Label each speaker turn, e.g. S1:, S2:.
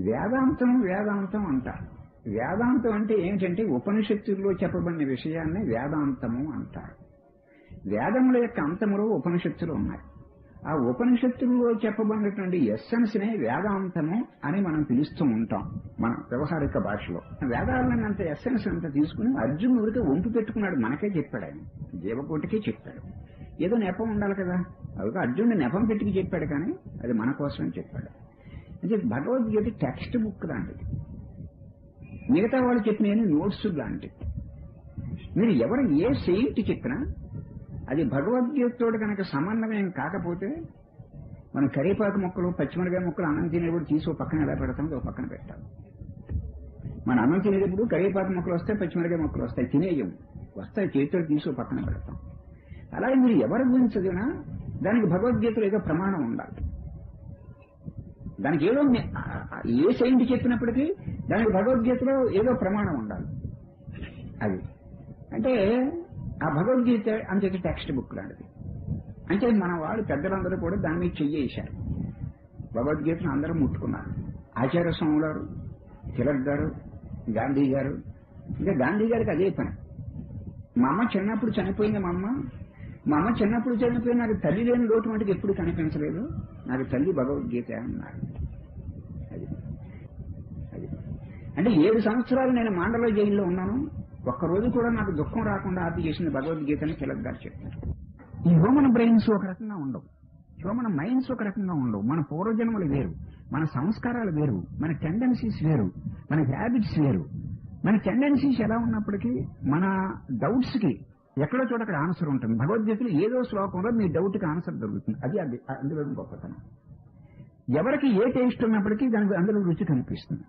S1: వేదాంతం వేదాంతం అంటారు వేదాంతం అంటే ఏంటంటే ఉపనిషత్తుల్లో చెప్పబడిన విషయాన్ని వేదాంతము అంటారు. వేదముల యొక్క అంతములు ఉపనిషత్తులు ఉన్నాయి. ఆ ఉపనిషత్తుల్లో చెప్పబడినటువంటి ఎస్సెన్స్ నే వేదాంతము అని మనం పిలుస్తూ ఉంటాం మన వ్యవహారిక భాషలో. వేదాలను అంత ఎస్సెన్స్ అంత తీసుకుని అర్జునుడికి వంపు పెట్టుకున్నాడు మనకే చెప్పాడు ఆయన. జీవకోటికే చెప్పాడు. ఏదో నెపం ఉండాలి కదా. అది అర్జునుడు నెపం పెట్టుకు చెప్పాడు కానీ అది మన కోసమే చెప్పాడు. అంటే భగవద్గీత టెక్స్ట్ బుక్ లాంటిది. మిగతా వాళ్ళు చెప్పిన నోట్స్ లాంటివి. మీరు ఎవరు ఏ సెయింట్ చెప్పినా అది భగవద్గీతతో కనుక సమన్వయం కాకపోతే మన కరివేపాకు మొక్కలు పచ్చిమిరకాయ మొక్కలు అన్నం తినేప్పుడు తీసి పక్కన ఎలా పెడతాం ఒక పక్కన పెట్టాలి. మన అన్నం తినేటప్పుడు కరివేపాకు మొక్కలు వస్తాయి పచ్చిమిరకాయ మొక్కలు వస్తాయి తినేయం వస్తాయి చేతితో తీసి పక్కన పెడతాం. అలాగే మీరు ఎవరి గురించి చదివినా దానికి భగవద్గీతలో ఏదో ప్రమాణం ఉండాలి. దానికి ఏదో ఏ సైంటి చెప్పినప్పటికీ దానికి భగవద్గీతలో ఏదో ప్రమాణం ఉండాలి. అది. అంటే ఆ భగవద్గీత అంతే టెక్స్ట్ బుక్ లాంటిది. అంటే మన వాళ్ళు పెద్దలందరూ కూడా దాని మీద చెయ్యేశారు. భగవద్గీతను అందరూ ముట్టుకున్నారు. ఆచార్య స్వామి గారు తిలక్ గారు గాంధీ గారు. ఇంకా గాంధీ గారికి అదే పని. మా అమ్మ చిన్నప్పుడు చనిపోయింది మా అమ్మ. మా అమ్మ చిన్నప్పుడు చనిపోయి నాకు తల్లి లేని లోటు మటుకు ఎప్పుడు కనిపించలేదు. నాకు తల్లి భగవద్గీత అన్నారు. అది. అది. అంటే ఏడు సంవత్సరాలు నేను మాండల జైల్లో ఉన్నాను. ఒక్కరోజు కూడా నాకు దుఃఖం రాకుండా ఆర్తి చేసిన భగవద్గీతని తిలక్ గారు చెప్పారు. ఈ హ్యూమన్ బ్రెయిన్స్ ఒక రకంగా ఉండవు. హ్యూమన్ మైండ్స్ ఒక రకంగా ఉండవు. మన పూర్వజన్మలు వేరు. మన సంస్కారాలు వేరు. మన టెండెన్సీస్ వేరు. మన హ్యాబిట్స్ వేరు. మన టెండెన్సీస్ ఎలా ఉన్నప్పటికీ మన డౌట్స్కి ఎక్కడో చోట అక్కడ ఆన్సర్ ఉంటుంది. భగవద్గీతలో ఏదో శ్లోకంలో మీ డౌట్కి ఆన్సర్ దొరుకుతుంది. అది అది అందులో గొప్పతనం. ఎవరికి ఏ టేస్ట్ ఉన్నప్పటికీ దానికి అందులో రుచి కనిపిస్తుంది.